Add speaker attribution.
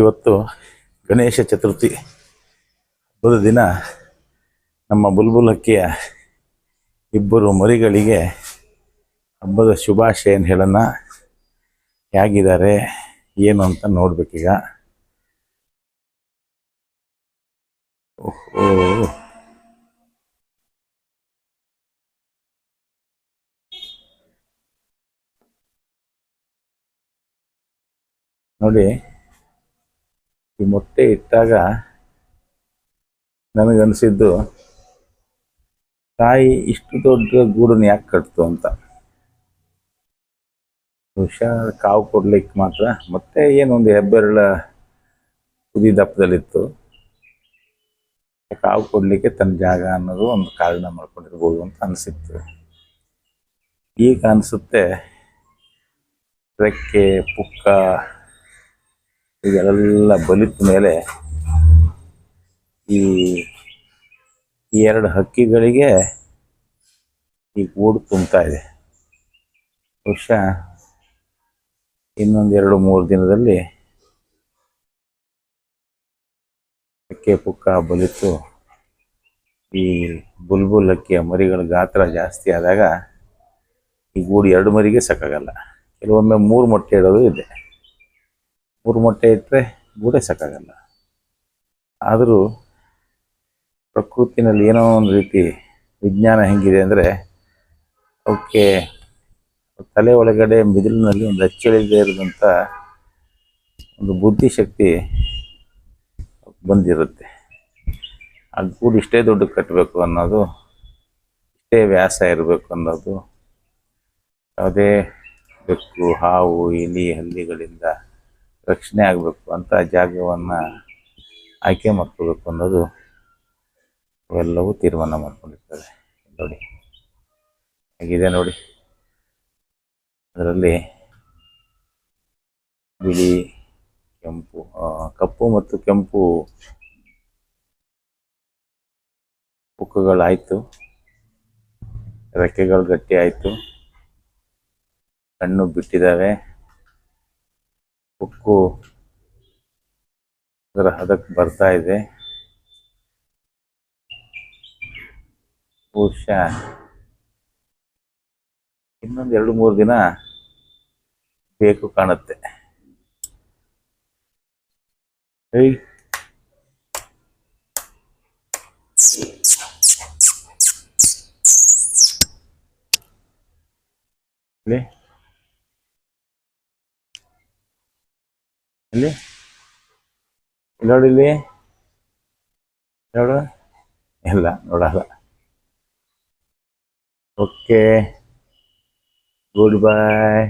Speaker 1: ಇವತ್ತು ಗಣೇಶ ಚತುರ್ಥಿ. ಹಬ್ಬದ ದಿನ ನಮ್ಮ ಬುಲ್ಬುಲ್ ಇಬ್ಬರು ಮರಿಗಳಿಗೆ ಹಬ್ಬದ ಶುಭಾಶಯನ ಹೇಳೋಣ? ಹೇಗಿದ್ದಾರೆ? ಏನು ಅಂತ ನೋಡ್ಬೇಕೀಗ ಓಹೋ. ನೋಡಿ. ಈ ಮೊಟ್ಟೆ ಇಟ್ಟಾಗ ನನಗನ್ಸಿದ್ದು, ತಾಯಿ, ಇಷ್ಟು ದೊಡ್ಡ ಗೂಡನ್ನು ಯಾಕೆ ಕಟ್ತು ಅಂತ? ಹುಷಾರ ಕಾವು ಕೊಡ್ಲಿಕ್ಕೆ ಮಾತ್ರ ಮತ್ತೆ ಏನೊಂದು ಹೆಬ್ಬೆರಳ ಕುದಿ ದಪ್ಪದಲ್ಲಿತ್ತು. ಕಾವು ಕೊಡ್ಲಿಕ್ಕೆ ತನ್ನ ಜಾಗ ಅನ್ನೋದು ಒಂದು ಕಾರಣ ಮಾಡ್ಕೊಂಡಿರ್ಬೋದು ಅಂತ ಅನಿಸಿತ್ತು. ಈಗ ಅನಿಸುತ್ತೆ, ರೆಕ್ಕೆ, ಪುಕ್ಕ ಇದೆಲ್ಲ ಬಲಿತ ಮೇಲೆ ಈ ಎರಡು ಹಕ್ಕಿಗಳಿಗೆ ಈ ಗೂಡು ತುಂಬ್ತಾ ಇದೆ. ಬಹುಶಃ ಇನ್ನೊಂದೆರಡು ಮೂರು ದಿನದಲ್ಲಿ ಹಕ್ಕೆ ಪುಕ್ಕ ಬಲಿತು. ಈ ಬುಲ್ಬುಲ್ ಹಕ್ಕಿಯ ಮರಿಗಳ ಗಾತ್ರ ಜಾಸ್ತಿ ಆದಾಗ ಈ ಗೂಡು ಎರಡು ಮರಿಗೆ ಸಾಕಾಗಲ್ಲ. ಕೆಲವೊಮ್ಮೆ ಮೂರು ಮೊಟ್ಟೆ ಇಡೋದು ಇದೆ. ಮೂರು ಮೊಟ್ಟೆ ಇಟ್ಟರೆ ಗೂಡೆ ಸಾಕಾಗಲ್ಲ. ಆದರೂ ಪ್ರಕೃತಿನಲ್ಲಿ ಏನೋ ಒಂದು ರೀತಿ ವಿಜ್ಞಾನ ಹೆಂಗಿದೆ ಅಂದರೆ ಅವಕ್ಕೆ ತಲೆ ಒಳಗಡೆ ಮಿದಿಲಿನಲ್ಲಿ ಒಂದು ಅಚ್ಚಳಿದೇ ಇರದಂಥ ಒಂದು ಬುದ್ಧಿಶಕ್ತಿ ಬಂದಿರುತ್ತೆ. ಆ ಗೂಡು ಇಷ್ಟೇ ದುಡ್ಡು ಕಟ್ಟಬೇಕು ಅನ್ನೋದು, ಇಷ್ಟೇ ವ್ಯಾಸ ಇರಬೇಕು ಅನ್ನೋದು ಯಾವುದೇ ಬೆಕ್ಕು, ಹಾವು ಇಲಿ ಹಲ್ಲಿಗಳಿಂದ ರಕ್ಷಣೆ ಆಗಬೇಕು ಅಂತ ಜಾಗವನ್ನು ಆಯ್ಕೆ ಮಾಡ್ಕೋಬೇಕು ಅನ್ನೋದು ಅವೆಲ್ಲವೂ ತೀರ್ಮಾನ ಮಾಡ್ಕೊಂಡಿರ್ತಾರೆ. ನೋಡಿ, ಹೇಗಿದೆ ನೋಡಿ? ಅದರಲ್ಲಿ ಬಿಳಿ ಕೆಂಪು ಕಪ್ಪು ಮತ್ತು ಕೆಂಪು ಪುಕ್ಕಗಳಾಯಿತು. ರೆಕ್ಕೆಗಳು ಗಟ್ಟಿ ಆಯಿತು ಕಣ್ಣು ಬಿಟ್ಟಿದ್ದಾವೆ. ಉಕ್ಕು ಅದರ ಹದಕ್ಕೆ ಬರ್ತಾ ಇದೆ. ಬಹುಶಃ ಇನ್ನೊಂದು ಎರಡು ಮೂರು ದಿನ ಬೇಕು ಕಾಣುತ್ತೆ. ಏಯ್. ಇಲ್ಲಿ ನೋಡಿ ಇಲ್ಲಿ ನೋಡು. ಇಲ್ಲ ನೋಡಲ್ಲ. ಓಕೆ ಗುಡ್ ಬಾಯ್